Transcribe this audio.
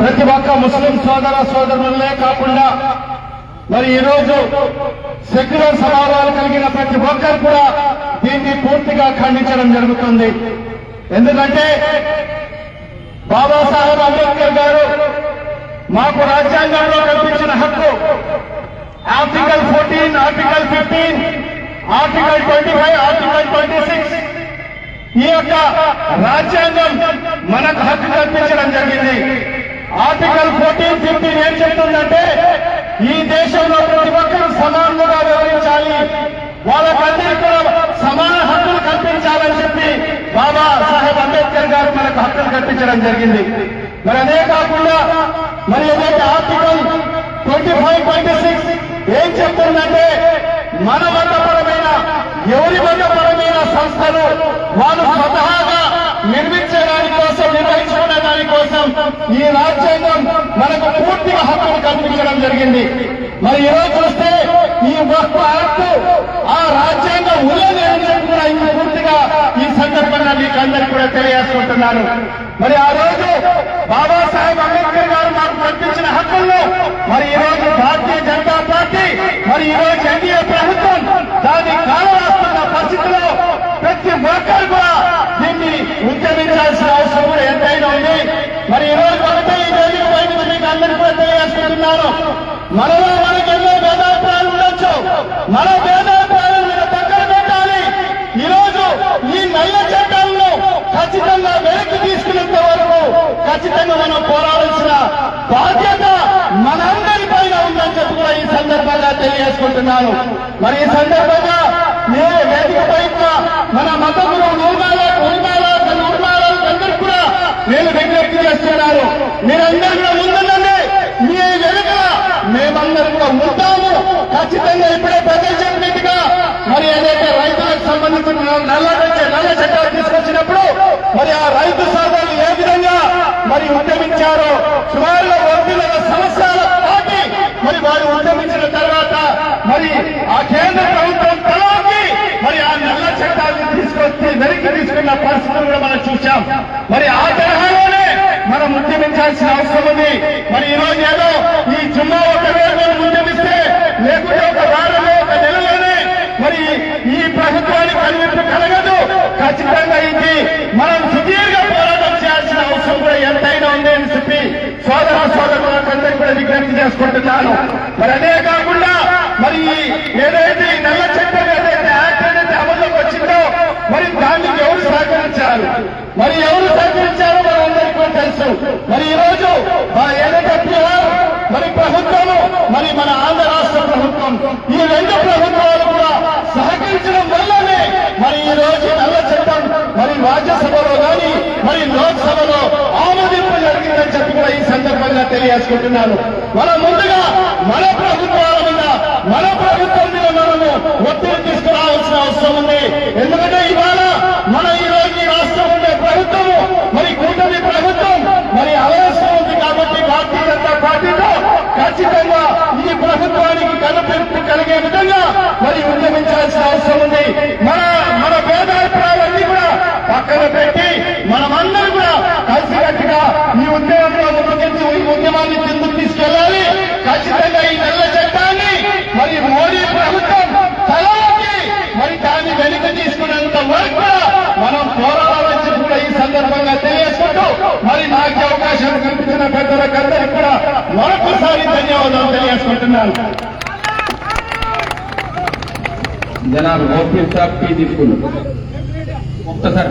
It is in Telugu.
ప్రతి ఒక్క ముస్లిం సోదర సోదరులే కాకుండా మరి ఈరోజు సెక్యులర్ స్వభావాలు కలిగిన ప్రతి ఒక్కరు కూడా దీన్ని పూర్తిగా ఖండించడం జరుగుతుంది. ఎందుకంటే బాబాసాహెబ్ అంబేద్కర్ గారు మాకు రాజ్యాంగంలో కల్పించిన హక్కు. Article fourteen article fifteen article twenty five article twenty six ఈ యొక్క రాజ్యాంగం మనకు హక్కు కల్పించడం జరిగింది. ఆర్టికల్ ఫోర్టీన్ ఫిఫ్టీన్ ఏం చెప్తుందంటే ఈ దేశంలో ప్రతి ఒక్కరూ సమానంగా వ్యవహరించాలి. వాళ్ళకందరికీ కూడా సమాన హక్కులు కల్పించాలని చెప్పి బాబా సాహెబ్ అంబేద్కర్ గారు మనకు హక్కులు కల్పించడం జరిగింది. మరి అదే కాకుండా మరి ఏదైతే article twenty five twenty six ఏం చెప్తుందంటే మన మతపరమైన ఎవరి మతపరమైన సంస్థలు వాళ్ళు స్వతహాగా నిర్మి ఈ రాజ్యాంగం మనకు పూర్తిగా హక్కులు కల్పించడం జరిగింది. మరి ఈరోజు చూస్తే ఈ వస్తు యాక్ట్ ఆ రాజ్యాంగం ఉల్లంఘన కూడా పూర్తిగా ఈ సందర్భంగా మీకు అందరికీ కూడా తెలియజేసుకుంటున్నాను. మరి ఆ రోజు బాబాసాహెబ్ అంబేద్కర్ గారు మాకు కల్పించిన హక్కుల్లో మరి ఈ రోజు భారతీయ జనతా పార్టీ మరి ఈ రోజు ఎన్డీఏ ప్రభుత్వం దాన్ని కాలరాస్తున్న పరిస్థితిలో ప్రతి ఒక్కరు కూడా దీన్ని ఉద్యమించాల్సిన అవసరం కూడా మరి ఈ రోజు ఈ రోజు పోయింది మీకు అందరికీ కూడా తెలియజేసుకుంటున్నాను మనలో మనకి ఎన్నో భేదాభిప్రాయాలు ఉండొచ్చు. మన భేదాభిప్రాయాలు మీరు పక్కన పెట్టాలి. ఈ ఈ నల్ల చట్టాలను ఖచ్చితంగా వెనక్కి తీసుకునేంత వరకు ఖచ్చితంగా మనం పోరాడాల్సిన బాధ్యత మనందరి పైన ఉందని చెప్పి కూడా ఈ సందర్భంగా తెలియజేసుకుంటున్నాను. మరి ఈ సందర్భంగా నేను వేదిక పైన మన మతములు నూర్మాల నూర్మాల నూర్మాల అందరికీ కూడా నేను విజ్ఞప్తి మీరందరూ కూడా ముందుండండి. మీ వెనుక మేమందరం కూడా ఉంటాము. ఖచ్చితంగా ఇప్పుడే ప్రజలు మరి ఏదైతే రైతులకు సంబంధించిన నల్ల నల్ల చట్టాలు తీసుకొచ్చినప్పుడు మరి ఆ రైతు సోదరులు ఏ విధంగా మరి ఉద్యమించారో సుమారుగా వర్గీయుల సమస్యల పాటి మరి వారు ఉద్యమించిన తర్వాత మరి ఆ కేంద్ర ప్రభుత్వం తలకి మరి ఆ నల్ల చట్టాలను తీసుకొచ్చి వెనక్కి తీసుకున్న పరిస్థితులు కూడా మనం చూశాం మరి ఆ తరహాలోనే మనం చేయాల్సిన అవసరం ఉంది. మరి ఈ రోజు ఏదో ఈ జుమ్మా ఒక రోజు మనం లేకుంటే ఒక వారంలో ఒక నెలలోనే మరి ఈ ప్రభుత్వానికి కనువిప్పు కలగదు. ఖచ్చితంగా ఇది మనం సుదీర్ఘ పోరాటం చేయాల్సిన అవసరం కూడా ఎంతైనా ఉంది అని చెప్పి సోదర సోదరులందరికీ కూడా విజ్ఞప్తి చేసుకుంటున్నాను. మరి అదే కాకుండా మరి ఏదైతే ఈ నల్ల చట్టం ఏదైతే యాక్ట్ ఏదైతే అమల్లోకి వచ్చిందో మరి దానికి ఎవరు సహకరించారు మరి ఎవరు సహకరించారో మన అందరికీ కూడా తెలుసు మరి ఈ రోజు మా ఏదైతే బీహార్ మరి ప్రభుత్వము మరి మన ఆంధ్ర రాష్ట్ర ప్రభుత్వం ఈ రెండు ప్రభుత్వాలు కూడా సహకరించడం వల్లనే మరి ఈ రోజు నల్ల చట్టం మరి రాజ్యసభలో కానీ మరి లోక్సభలో ఆమోదింపు జరిగిందని చెప్పి కూడా ఈ సందర్భంగా తెలియజేసుకుంటున్నాను మన ముందుగా మన ప్రభుత్వాల మీద మన ప్రభుత్వం మీద మనము ఒత్తిడి తీసుకురావాల్సిన అవసరం ఉంది. ఎందుకంటే ఇవాళ మన ఈ రోజు ఈ రాష్ట్రం ఉండే ప్రభుత్వము మరి కూటమి ప్రభుత్వం మరి అవసరం ఉంది కాబట్టి భారతీయ జనతా పార్టీతో ఖచ్చితంగా ఈ ప్రభుత్వానికి కనుపెంపు కలిగే విధంగా మరి ఉద్యమించాల్సిన అవసరం ఉంది. మన మన భేదాభిప్రాయాలన్నీ కూడా పక్కన పెట్టి మనమందరం కూడా కలిసికట్టుగా ఈ ఉద్యమంలో ముందుకెళ్ళి ఈ ఉద్యమాన్ని కిందకు తీసుకెళ్ళాలి ఖచ్చితంగా ఈ నల్ల చట్టాన్ని మరి మోడీ ప్రభుత్వం తలకి మరి దాన్ని వెనుక తీసుకున్నంత వరకు కూడా మనం పోరాడాలని చెప్పి కూడా ఈ సందర్భంగా తెలియజేసుకుంటూ మరి అవకాశాలు కల్పించిన పెద్దలకు అందరికీ కూడా మరొకసారి ధన్యవాదాలు తెలియజేసుకుంటున్నాను. జనాలు ఓపీ తప్పి టీ తీసుకున్నారు ఒక్కసారి